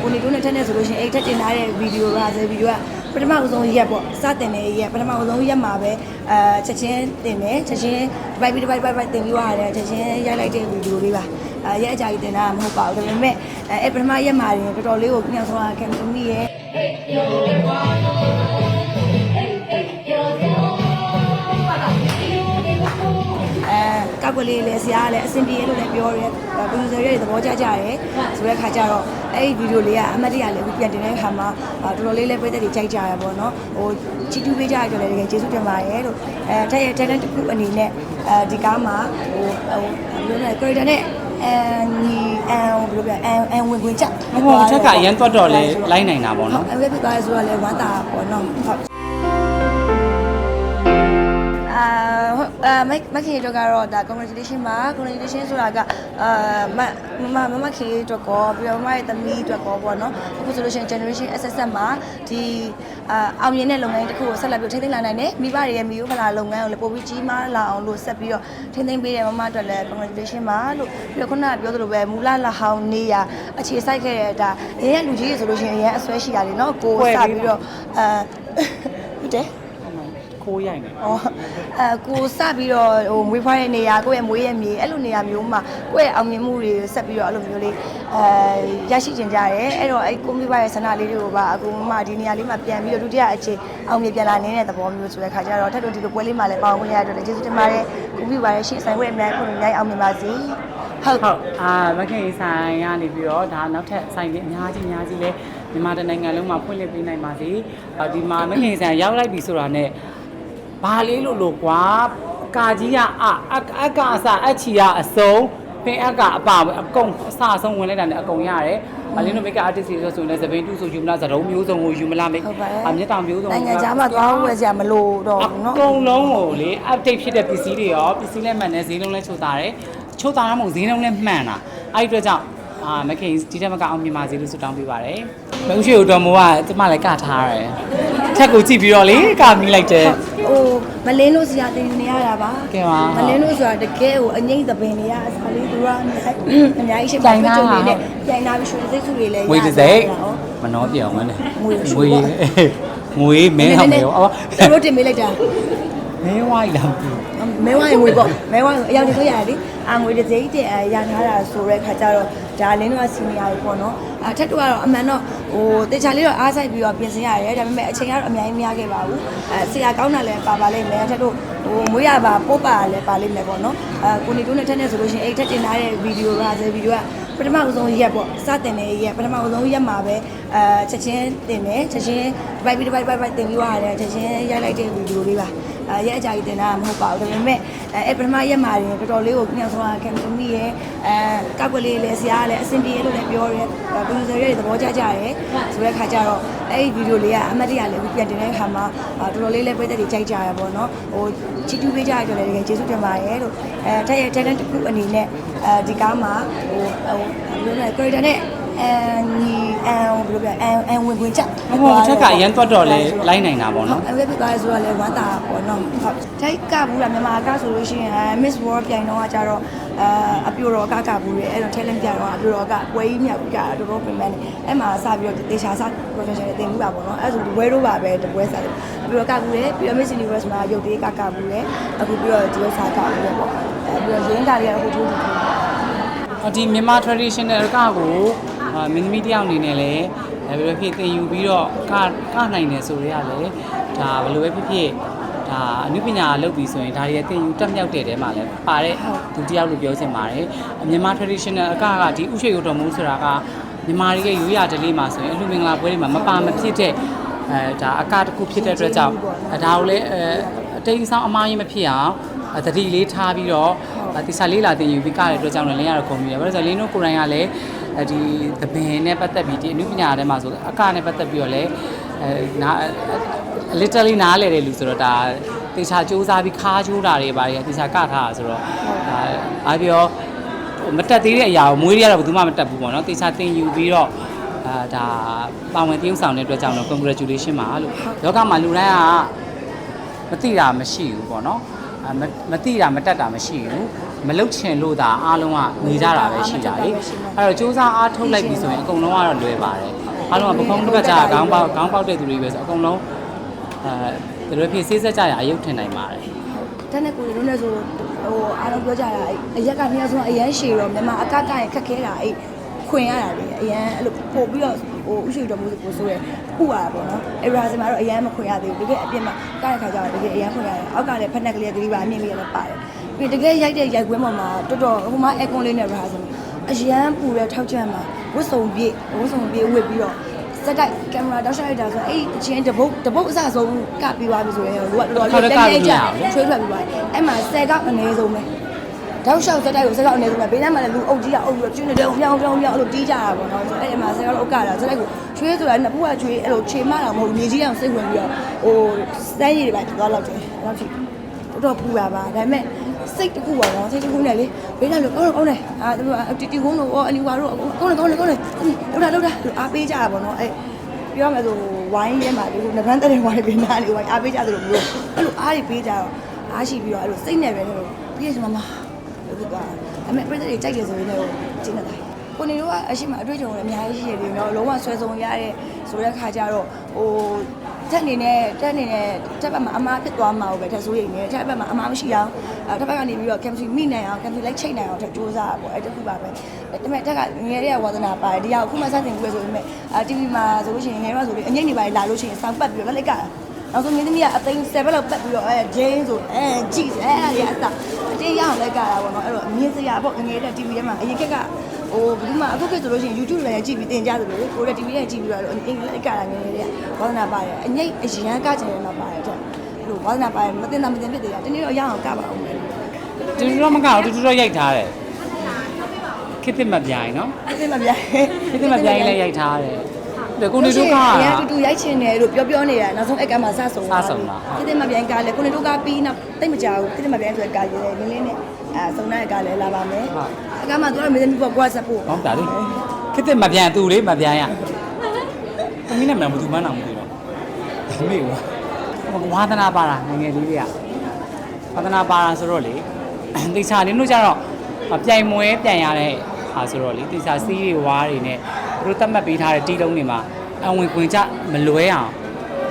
ကိုနေတို့နဲ့ထက်နေဆိုလို့ရှိရင်အဲ့ထက်တင်ထားတဲ့ဗီဒီယိုကဆိုဗီဒီယိုကပထမအဆုံးရက်ပေါ့စတင်တဲ့ရက်ပထမအဆုံးရက်မှာပဲအဲချက်ချင်းတင်တယ်ချက်ချင်းဒီပိုက်ပြီးဒီပိုက်ပိုက်ပိုက်တင်ပြီးသွားတယ်ချက်ချင်းရိုက်လိုက်တဲ့ဗီဒီယိုလေးပါအဲရက်အကြာကြီးတင်တာမဟုတ်ပါဘူးဒါပေမဲ့အဲအဲ့ပထမရက်မှာရင်တော်တော်လေးကိုညောင်ဆောင်ကင်မီရဲ့ ကောက်ကလေးလည်းဆရာကလည်းအဆင်ပြေလို့လည်းပြောတယ်ပရိုဂျူဆာတွေသဘောကျကြတယ်ဆိုတဲ့ခါကျတော့အဲ့ဒီဗီဒီယိုလေးကအမှတ်တရလည်းအခုပြန်တင်တဲ့ခါမှာအာတော်တော်လေးလည်းပြည်သက်တွေကြိုက်ကြရပါတော့ဟိုချီတူပေးကြရကြတယ်တကယ်ကျေးဇူးတင်ပါတယ်လို့အဲထက်ရဲ့ talent တစ်ခုအနေနဲ့အဲဒီကားမှာဟိုဟိုဘယ်လိုလဲ character နဲ့အန်ညီအန်ဘယ်လိုပြောအန်အန်ဝင်ခွင့်ချက်ဟိုထက်ကအရန်တွတ်တော့လဲလိုက်နိုင်တာပေါ့ဟုတ်နော်အဲ့ဒီကားဆိုတော့လည်းဝမ်းသာပေါ့နော် ဟုတ်အာဟုတ်အာမမခင်တို့ကတော့ဒါ congratulation ပါ congratulation ဆိုတာကအာမမမမခင်တို့ကောပြီးတော့မမရဲ့သမီးတို့ကောပေါ့နော်အခုဆိုလို့ရှိရင် generation SSS မှာဒီအာအောင်မြင်တဲ့လုပ်ငန်းတစ်ခုကိုဆက်လက်ပြီးထိန်းသိမ်းလာနိုင်တယ်မိဘတွေရဲ့မိယိုးဖလာလုပ်ငန်းကိုလည်းပိုပြီးကြီးမားလာအောင်လို့ဆက်ပြီးတော့ထိန်းသိမ်းပေးတဲ့မမအတွက်လည်း congratulation ပါလို့ပြီးတော့ခုနကပြောသလိုပဲမူလလာဟောင်းနေရအခြေစိုက်ခဲ့တဲ့ဒါရရင်လူကြီးတွေဆိုလို့ရှိရင်ရရင်အစွဲရှိရတယ်နော်ကိုစပြီးတော့အာဟုတ်တယ် ခိုးရိုက်နေอ๋อအဲကိုစပြီးတော့ဟိုမွေးဖွားတဲ့နေရာကိုယ့်ရဲ့မွေးရဲ့မြေအဲ့လိုနေရာမျိုးမှာကိုယ့်ရဲ့အောင်မြင်မှုတွေဆက်ပြီးတော့အဲ့လိုမျိုးလေးအဲရရှိကျင်ကြရဲအဲ့တော့အဲ့ကိုမိဘရဲ့ဆန္ဒလေးတွေကိုပါအကူမဒီနေရာလေးမှာပြန်ပြီးတော့ဒုတိယအခြေအောင်မြင်ပြန်လာနေတဲ့သဘောမျိုးဆိုတဲ့ခါကျတော့ထပ်လို့ဒီလိုပွဲလေးမှာလည်းပါဝင်ရတဲ့အတွက်လည်းကျေးဇူးတင်ပါတယ်ကိုမိဘရဲ့ရှေ့ဆိုင်ဝဲအများကြီးခုအများကြီးအောင်မြင်ပါစေဟုတ်ဟုတ်အာမခင်ဆိုင်ကနေပြီးတော့ဒါနောက်ထပ်ဆိုင်တွေအများကြီးအများကြီးလဲမြန်မာတိုင်းနိုင်ငံလုံးမှာဖွင့်လှစ်ပေးနိုင်ပါစေအော်ဒီမှာမခင်ဆိုင်ရောက်လိုက်ပြီဆိုတာနဲ့ ဘာလေးလို့လို့ကွာကာကြီးကအအအကအစအချီကအစုံပင်အကအပါအကုန်အစအဆုံးဝင်လိုက်တာနဲ့အကုန်ရတယ်။အလင်းတို့မိတ်က artist တွေဆိုဆိုရင်လည်းသပင်းတူဆိုယူမလားသရုံမျိုးစုံကိုယူမလားမိတ် ဟုတ်ပါတယ် အမြတ်တောင်မျိုးစုံ နိုင်ငံခြားမှာသွားဝယ်စရာမလိုတော့ အ ဘူးเนาะ ကုန်လုံးကိုလေ update ဖြစ်တဲ့ပစ္စည်းတွေရောပစ္စည်းလည်းမှန်တယ်ဈေးလုံးလည်းချိုးသားတယ်ချိုးသားတာမဟုတ်ဈေးလုံးလည်းမှန်တာအဲ့ဒီအတွက်ကြောင့်အာမခင်ဒီထက်မကအောင်မြင်ပါစေလို့ဆုတောင်းပေးပါတယ်မဟုတ်ရှိဦးတော်မိုးကကျမလည်းကထားရတယ်ထက်ကိုကြည့်ပြီးတော့လေကမိလိုက်တယ် ဟိုမလင်းလို့ဆရာတင်နေရတာပါကဲပါမလင်းလို့ဆိုတာတကယ်ကိုအငိမ့်သပင်တွေရအစားလေးသူကအများအများကြီးရှိပြိုင်တာကြုံဟာနေနဲ့ပြိုင်တာပြီးရွှေစိတ်စုတွေလည်းငွေတစ်စိတ်မနှောပြောင်းမနဲ့ငွေငွေငွေမင်းဟောင်းရောအော်သူတို့တင်ပေးလိုက်တာမင်းဝိုင်းလာပြီမဲဝိုင်းငွေပေါ့မဲဝိုင်းအရောက်တဆိုရတယ်လေအာငွေတစ်စိတ်တင်အရထားတာဆိုတဲ့ခါကျတော့ဒါလင်းတော့စီနီယာကြီးပေါ့နော် အထက်တော့ကတော့အမှန်တော့ဟိုတေချာလေးတော့အားဆိုင်ပြီးတော့ပြင်ဆင်ရတယ်ဒါပေမဲ့အချိန်ကတော့အများကြီးမရခဲ့ပါဘူးအဲဆရာကောင်းတာလည်းပါပါလိမ့်မယ်အထက်တို့ဟိုမွေးရပါပို့ပါလည်းပါလိမ့်မယ်ပေါ့နော်အဲကိုနေတို့နဲ့ထက်နေဆိုလို့ရှိရင်အဲ့ထက်တင်ထားတဲ့ဗီဒီယိုကဆိုဗီဒီယိုကပထမအဆုံးရက်ပေါ့စတင်တဲ့ရက်ပထမအဆုံးရက်မှာပဲအဲချက်ချင်းတင်တယ်ချက်ချင်းဒီပိုက်ပြီးဒီပိုက်ပိုက်ပိုက်တင်ပြီးသွားတယ်ချက်ချင်းရိုက်လိုက်တဲ့ဗီဒီယိုလေးပါအဲ ရက်အကြာကြီးတင်တာမဟုတ်ပါဘူးဒါပေမဲ့အဲအဲ့ပထမရက်မှာရင်တော်တော်လေးကိုညောင်ဆောင်ကင်မီရဲ့အဲကောက်ကလေးလည်းဆရာကလည်းအဆင်ပြေလို့လည်းပြောတယ်ပရိုဂျူဆာတွေသဘောကျကြတယ်ဆိုတဲ့ခါကျတော့အဲ့ဒီဗီဒီယိုလေးကအမှတ်တရလည်းအခုပြန်တင်တဲ့ခါမှာအာတော်တော်လေးလည်းပြည်သက်တွေကြိုက်ကြရပါတော့ဟိုချီတူပေးကြရကြတယ်တကယ်ကျေးဇူးတင်ပါတယ်လို့အဲထက်ရဲ့ talent တစ်ခုအနေနဲ့အဲဒီကားမှာဟိုဟိုဘယ်လိုလဲ character နဲ့ အန်ညီအန်ဘယ်လိုပြောအန်အန်ဝင်ခွင့်ချက်ဟိုထက်ကအရန်တွတ်တော့လဲလိုက်နိုင်တာပေါ့ဟုတ်နော်အဲ့ဒီကားဆိုတော့လည်းဝမ်းသာပေါ့နော်ဟုတ်ထိုက်ကဘူးလားမြန်မာကဆိုလို့ရှိရင် Miss World ပြိုင်တော့ကကြတော့အာအပြိုတော်ကကဘူးလေအဲ့တော့ talent ပြတော့အပြိုတော်ကပွဲကြီးမြောက်ကြတော်တော်ပြင်ပန်းနေအဲ့မှာစပြီးတော့တေချာစ professional တင်ပြီးပါပေါ့နော်အဲ့ဆိုဒီပွဲတော့ပါပဲတပွဲစားတယ်အပြိုတော်ကဘူးလေပြီးတော့ Miss Universe မှာရုပ်သေးကကဘူးလေအခုပြီးတော့ဒီဥစ္စာကဘူးလေပေါ့အဲ့ပြီးတော့ရင်းတာတွေကဟိုထိုးထိုးထိုးအော်ဒီမြန်မာ traditional ကကို အာမင်းသမီးတယောက်အနေနဲ့လည်းအဲဘယ်လိုဖြစ်သင်ယူပြီးတော့ကကနိုင်တယ်ဆိုရဲကလည်းဒါဘယ်လိုပဲဖြစ်ဖြစ်ဒါအနုပညာလုပ်ပြီးဆိုရင်ဒါတွေကသင်ယူတက်မြောက်တဲ့တဲမှာလည်းပါတဲ့သူတယောက်လို့ပြောချင်ပါတယ်မြန်မာ traditional အကကဒီဥရွှေရုံတော်မူဆိုတာကမြန်မာတွေရဲ့ရိုးရာဓလေ့မှာဆိုရင်အလှမင်္ဂလာပွဲတွေမှာမပါမဖြစ်တဲ့အဲဒါအကတစ်ခုဖြစ်တဲ့အတွက်ကြောင့်အဲဒါကိုလည်းအဲအတိတ်အဆောင်အမှားကြီးမဖြစ်အောင်အဲသတိလေးထားပြီးတော့ ဒီစာလေးလာတင်ယူပြီးကတဲ့အတွက်ကြောင့်လည်းလင်းရတော့ခုံပြီးတယ်။ဘာလို့လဲဆိုတော့လင်းတို့ကိုယ်တိုင်ကလည်းအဲဒီသပင်နဲ့ပတ်သက်ပြီးဒီအနုပညာထဲမှာဆိုအကနဲ့ပတ်သက်ပြီးတော့လည်းအဲနာ literally နားလဲတဲ့လူဆိုတော့ဒါတေချာစူးစမ်းပြီးခါချိုးတာတွေပါတယ်တေချာကထားတာဆိုတော့ဒါအားပြောမတက်သေးတဲ့အရာကိုမွေးရတော့ဘယ်သူမှမတက်ဘူးပေါ့နော်တေချာတင်ယူပြီးတော့အာဒါပါဝင်တည်ုံဆောင်တဲ့အတွက်ကြောင့်တော့ congratulation ပါလို့လောကမှာလူတိုင်းကမသိတာမရှိဘူးပေါ့နော်အ မမတိတာမတက်တာမရှိဘူးမလုတ်ချင်လို့ဒါအားလုံးကနေကြတာပဲရှိတာလေအဲ့တော့စူးစမ်းအားထုတ်လိုက်ပြီဆိုရင်အကုန်လုံးကတော့လွယ်ပါတယ်အားလုံးကပကုံးတစ်ပတ်ကြာခေါင်းပေါက်ခေါင်းပေါက်တဲ့သူတွေပဲဆိုအကုန်လုံးအဲဒါလိုဖြစ်စေးစက်ကြရအယုတ်ထင်နိုင်ပါတယ်တန်းတဲ့ကိုယ်လုံးနဲ့ဆိုဟိုအားလုံးပြောကြတာအဲ့အရက်ကမြေဆုံးအရန်ရှည်တော့မြန်မာအကကရင်ခက်ခဲတာအဲ့ ခွင်ရတာလေအရန်အဲ့လိုပို့ပြီးတော့ဟိုဥရှိတော်မူကိုဆိုရဲခုရတာပေါ့နော်အဲ့ရာစင်မှာတော့အရန်မခွင်ရသေးဘူးတကယ်အပြစ်မှာကတဲ့ခါကျတော့တကယ်အရန်ခွင်ရတယ်အောက်ကလည်းဖက်နက်ကလေးကလေးပါအမြင့်လေးလည်းပါတယ်ပြီးတကယ်ရိုက်တဲ့ရိုက်ခွင်းပေါ်မှာတော်တော်ဟိုမှာအကွန်လေးနဲ့ရာစင်အရန်ပူတဲ့ထောက်ချက်မှာဝတ်စုံပြေဝတ်စုံပြေဝတ်ပြီးတော့စက်တိုက်ကင်မရာတောက်ရှောက်လိုက်တာဆိုအဲ့အချင်းတပုတ်တပုတ်အစဆုံးကပြီးသွားပြီဆိုရင်လူကတော်တော်လေးလက်လက်ကြချွေးထွက်ပြီးသွားအဲ့မှာ10ကအနေဆုံးပဲ တောက်လျှောက်စက်တိုက်ကိုစက်လောက်အနေဆုံးပဲဘေးနားမှာလည်းလူအုပ်ကြီးကအုပ်ပြီးတော့ကျွန်းတဲ့ပြောင်းပြောင်းပြောင်းအဲ့လိုတီးကြတာပေါ့နော်အဲ့ဒီမှာစက်ကတော့အုပ်ကတာစက်တိုက်ကိုချွေးဆိုတာနှစ်ဖူးကချွေးအဲ့လိုခြေမတာမဟုတ်ဘူးနေကြီးအောင်စိတ်ဝင်ပြီးတော့ဟိုစမ်းရည်တွေပဲသွားလောက်တယ်လောက်ထိတော်တော်ပူတာပါဒါပေမဲ့စိတ်တစ်ခုပါတော့စိတ်တစ်ခုနဲ့လေဘေးနားလို့ကောင်းတော့ကောင်းတယ်အာတူတီတီကုန်းတို့အလီဝါတို့ကောင်းတယ်ကောင်းတယ်ကောင်းတယ်လောက်တာလောက်တာအားပေးကြတာပေါ့နော်အဲ့ပြောရမယ်ဆိုဝိုင်းရဲမှာဒီကိုနဗန်းတဲ့ဝိုင်းပေးနာလေးဝိုင်းအားပေးကြသလိုမျိုးအဲ့လိုအားတွေပေးကြတော့အားရှိပြီးတော့အဲ့လိုစိတ်နဲ့ပဲလို့ပြည့်စမ မလို့ပြောတာအမေပြည့်တဲ့ကြိုက်တယ်ဆိုရင်လည်းကျင်းနေတာကိုနေတော့အရှိမအတွေ့အကြုံလည်းအများကြီးရှိတယ်နော်လုံးဝဆွဲဆုံးရတဲ့ဆိုတဲ့ခါကျတော့ဟိုတက်နေနဲ့တက်နေနဲ့တက်ဘက်မှာအမားဖြစ်သွားမှာပဲတက်ဆိုးရိမ်နေတက်ဘက်မှာအမားမရှိအောင်အဲတက်ဘက်ကနေပြီးတော့ chemistry မိနိုင်အောင် chemistry လိုက်ချိန်နိုင်အောင်ထပ်စူးစမ်းတာပေါ့အဲ့တခုပါပဲဒါပေမဲ့တက်ကငယ်တဲ့ဝါသနာပါတယ်ဒီဟာအခုမှစတင်ကြည့်ရဆိုပေမဲ့အာ TV မှာဆိုလို့ရှိရင်ငယ်တော့ဆိုပြီးအငိမ့်နေပါလေလာလို့ရှိရင်စောင်းပတ်ပြီးတော့လက်လက်က နောက်ဆုံးမင်းသမီးကအသိန်း7လောက်ပတ်ပြီးတော့အဲ Jane ဆိုအဲကြည့်အဲအဲ့ဒီအစအတင်းရအောင်လက်ကတာပေါ့နော်အဲ့တော့မြင်စရာပေါ့ငယ်တဲ့ TV ထဲမှာအရင်ခက်ကဟိုဘယ်သူမှအခုခေတ်ဆိုလို့ရှိရင် YouTube လည်းကြည့်ပြီးတင်ကြသလိုကိုတဲ့ TV နဲ့ကြည့်ပြီးတော့အင်္ဂလိပ်လက်ကတာငယ်တဲ့ဝါသနာပါတယ်အငိမ့်အရန်ကကျင်နေတော့ပါတယ်တဲ့အဲ့လိုဝါသနာပါတယ်မတင်တာမတင်ဖြစ်သေးတာတနေ့တော့ရအောင်ကပါအောင်လေတူတူတော့မကောက်တူတူတော့ရိုက်ထားတယ်ခစ်တစ်မပြိုင်နော်အဲ့ဒီမပြိုင်ခစ်တစ်မပြိုင်လည်းရိုက်ထားတယ် ဒါကိုနေတို့ကရတူတူရိုက်ချင်တယ်လို့ပြောပြောနေတာနောက်ဆုံးအက်ကမှာစဆုံစဆုံတာဟုတ်ဒီတင်မပြိုင်ကလည်းကိုနေတို့ကပြီးနောက်တိတ်မကြောက်ဘူးဒီတင်မပြိုင်ဆိုတဲ့ကာရည်လေးလေးနဲ့အဲဆုံတဲ့အကလည်းလာပါမယ်ဟုတ်အကမှာသူတို့မင်းသမီးပေါ့ကွာစပ်ဖို့ဟုတ်တာလေခစ်တစ်မပြိုင်သူလေမပြိုင်ရသမီးနဲ့မှမသူမှန်းအောင်မသိတော့မေ့ဘူးဝါသနာပါတာငယ်ငယ်လေးတွေကဝါသနာပါတာဆိုတော့လေတိချာလေးတို့ကြတော့ပြိုင်မွဲပြိုင်ရတဲ့ဟာဆိုတော့လေတိချာစီးတွေဝါးတွေနဲ့ တို့တတ်မှတ်ပေးထားတဲ့တီးလုံးတွေမှာအဝင်ခွင်ကြမလွဲအောင်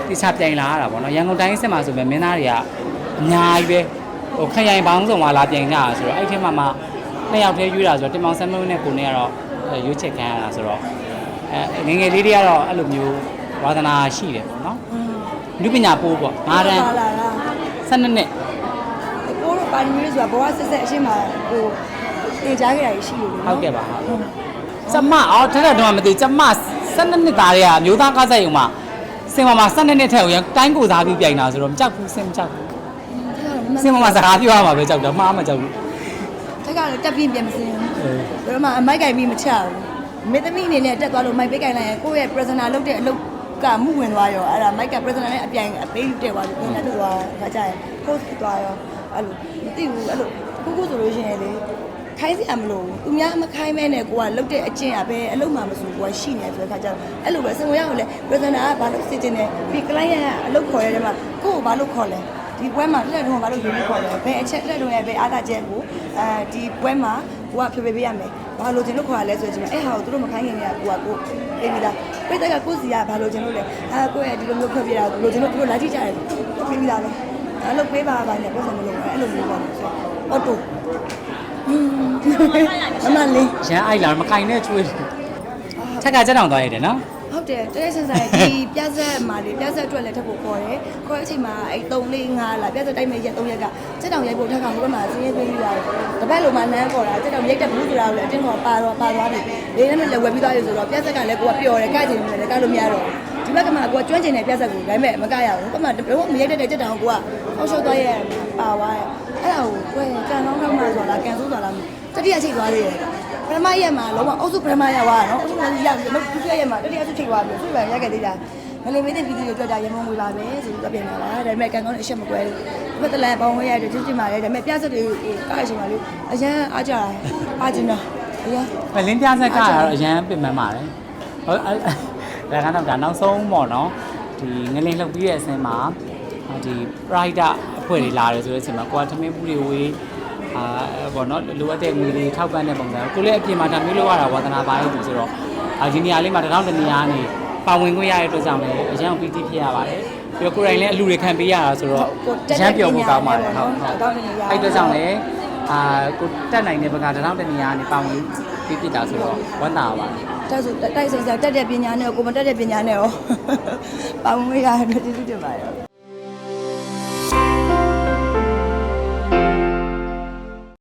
တိချပြိုင်လာရတာပေါ့နော်ရန်ကုန်တိုင်းစစ်မှာဆိုပဲမင်းသားတွေကအများကြီးပဲဟိုခရိုင်ပေါင်းစုံမှာလာပြိုင်ကြတာဆိုတော့အဲ့ဒီထဲမှာမှနှစ်ယောက်တည်းရွေးတာဆိုတော့တင်မောင်ဆမ်မွန်းနဲ့ကိုနေကတော့အဲရွေးချက်ခံရတာဆိုတော့အဲငယ်ငယ်လေးတွေကတော့အဲ့လိုမျိုးဝါသနာရှိတယ်ပေါ့နော်လူပညာပိုးပေါ့ငါးတန်းလာလာလာ12နှစ်ကိုတို့ပါနေလို့ဆိုတာဘောကဆက်ဆက်အရှင်းမှာဟိုတင်ကြားခဲ့တာရှိလို့လေဟုတ်ကဲ့ပါဟုတ် ကျမအော်ထက်ထက်တော့မသိကျမ12နှစ်သားတွေကအမျိုးသားကားဆိုင်ုံမှာစင်ပေါ်မှာ12နှစ်ထက်ကိုရတိုင်းကိုစားပြီးပြိုင်တာဆိုတော့မကြောက်ဘူးစင်မကြောက်ဘူးစင်ပေါ်မှာစကားပြောရမှာပဲကြောက်တယ်မှားမကြောက်ဘူးတက်ကလည်းတက်ပြင်းပြန်မစင်းဘူးအဲဘယ်တော့မှအမိုက်ကင်ပြီးမချဘူးမင်းသမီးအနေနဲ့တက်သွားလို့မိုက်ပိတ်ကင်လိုက်ရင်ကိုယ့်ရဲ့ prisoner လုပ်တဲ့အလုပ်ကမှုဝင်သွားရောအဲ့ဒါမိုက်က prisoner နဲ့အပြိုင်အသေးတက်သွားလို့ပြန်တက်သွားခါကြရင် post သွားရောအဲ့လိုမသိဘူးအဲ့လိုခုခုဆိုလို့ရှိရင်လေ ခိုင်းစရာမလိုဘူးသူများမခိုင်းမဲနဲ့ကိုကလုတ်တဲ့အကျင့်อ่ะပဲအလုပ်မှမဆိုကိုကရှိနေဆိုတဲ့ခါကျတော့အဲ့လိုပဲစင်ဝင်ရအောင်လေ prisoner ကဘာလို့စစ်တင်နေပြီး client ကအလုပ်ခေါ်ရတဲ့မှာကိုကိုဘာလို့ခေါ်လဲဒီပွဲမှာလက်ထုံးကဘာလို့ယူပြီးခေါ်လဲဘယ်အချက်လက်ထုံးရဲ့ဘယ်အားသာချက်ကိုအဲဒီပွဲမှာကိုကဖြေပေးပေးရမယ်ဘာလို့တင်လို့ခေါ်ရလဲဆိုတော့အဲ့ဟာကိုသူတို့မခိုင်းခင်ကကိုကကိုပြေးပြီးသားပြိတ္တကကိုစီကဘာလို့တင်လို့လဲအာကိုရဲ့ဒီလိုမျိုးခွဲပြတာကိုလိုတင်လို့သူတို့လာကြည့်ကြတယ်ပြေးပြီးသားပဲအဲ့လိုပေးပါပါနဲ့ပုံစံမလို့အဲ့လိုမျိုးပေါ့ဆိုအော်တိုဟင်း မမလေးရန်အိုက်လာမကင်နဲ့ကျွေးတယ်ထက်ကကြက်တောင်သွားရတယ်နော်ဟုတ်တယ်တရက်ဆန်ဆိုင်ဒီပြဆက်မှာလေပြဆက်အတွက်လည်းထပ်ဖို့ခေါ်တယ်ခေါ်တဲ့အချိန်မှာအဲ့3 4 5လာပြဆက်တိုက်မဲ့ရက်3ရက်ကစက်တောင်ရိုက်ဖို့ထက်ကဟိုဘက်မှာစင်းရဲပေးပြီးရတယ်တပတ်လုံးမှနန်းခေါ်တာစက်တောင်ရိုက်တဲ့ဘူးဆိုတာကိုလည်းအတင်းခေါ်ပါတော့ပါသွားတယ်လေးနဲ့လည်းဝယ်ပြီးသွားရဆိုတော့ပြဆက်ကလည်းကိုကပျော်တယ်ကကြင်တယ်လည်းကလို့မရတော့ဒီဘက်ကမှကိုကကျွမ်းကျင်တဲ့ပြဆက်ကိုဒါပေမဲ့မကရဘူးဘက်မှာတော့မရိုက်တဲ့စက်တောင်ကိုကအောက်ရှော့သွားရဲပါသွားတယ်အဲ့ဒါကိုကိုယ်ကန်ကောင်းကောင်းမှဆိုတာကန်ဆိုးဆိုတာ တတိယချိန်သွားသေးတယ်ပထမရက်မှာလုံးဝအုပ်စုပထမရက်သွားတာနော်အုပ်စုကရက်ပြီးတော့ဒုတိယရက်မှာတတိယစုချိန်သွားပြီသူ့ဘာရက်ခဲ့သေးတာငလေးမေးတဲ့ပြည်သူတွေတွေ့တာရမုံငွေပါပဲဆိုပြီးတော့ပြင်လာတာဒါပေမဲ့ကန်ကောင်းတဲ့အရှက်မကွဲဘူးဒီဘက်တလန်ပေါင်းဝဲရတဲ့ချင်းချင်းပါလေဒါပေမဲ့ပြဆက်တွေကားအချိန်ပါလေအရန်အားကြတာအားကျင်တာအရန်။လင်းပြဆက်ကတော့အရန်ပင်ပန်းပါတယ်။ဟုတ်အဲဒါကတော့ဒါနောက်ဆုံးပေါ့နော်။ဒီငလင်းလှုပ်ပြီးတဲ့အစင်းမှာအာဒီ pride အဖွဲ့တွေလာတယ်ဆိုတဲ့အချိန်မှာကိုကသမင်းပူတွေဝေး အာဘောနော်လိုအပ်တဲ့ငွေတွေထောက်ပံ့တဲ့ပုံစံကိုလည်းအပြင်မှာဒါမျိုးလုပ်ရတာဝါသနာပါရဲ့သူဆိုတော့အာဒီနေရာလေးမှာတစ်ထောင်တစ်နေရာကနေပါဝင်ခွင့်ရတဲ့အတွက်ကြောင့်လည်းအရင်ပီတိဖြစ်ရပါတယ်ပြီးတော့ကိုယ်တိုင်လည်းအလူတွေခံပေးရတာဆိုတော့အရင်ပျော်ဖို့ကောင်းပါတယ်ဟုတ်ဟုတ်အဲ့အတွက်ကြောင့်လည်းအာကိုတက်နိုင်တဲ့ဘက်ကတစ်ထောင်တစ်နေရာကနေပါဝင်ပြီးပြစ်တာဆိုတော့ဝမ်းသာပါတယ်တက်ဆိုတိုက်ဆိုင်စားတက်တဲ့ပညာနဲ့ကိုမတက်တဲ့ပညာနဲ့ရောပါဝင်ရတဲ့ကျေးဇူးတင်ပါတယ်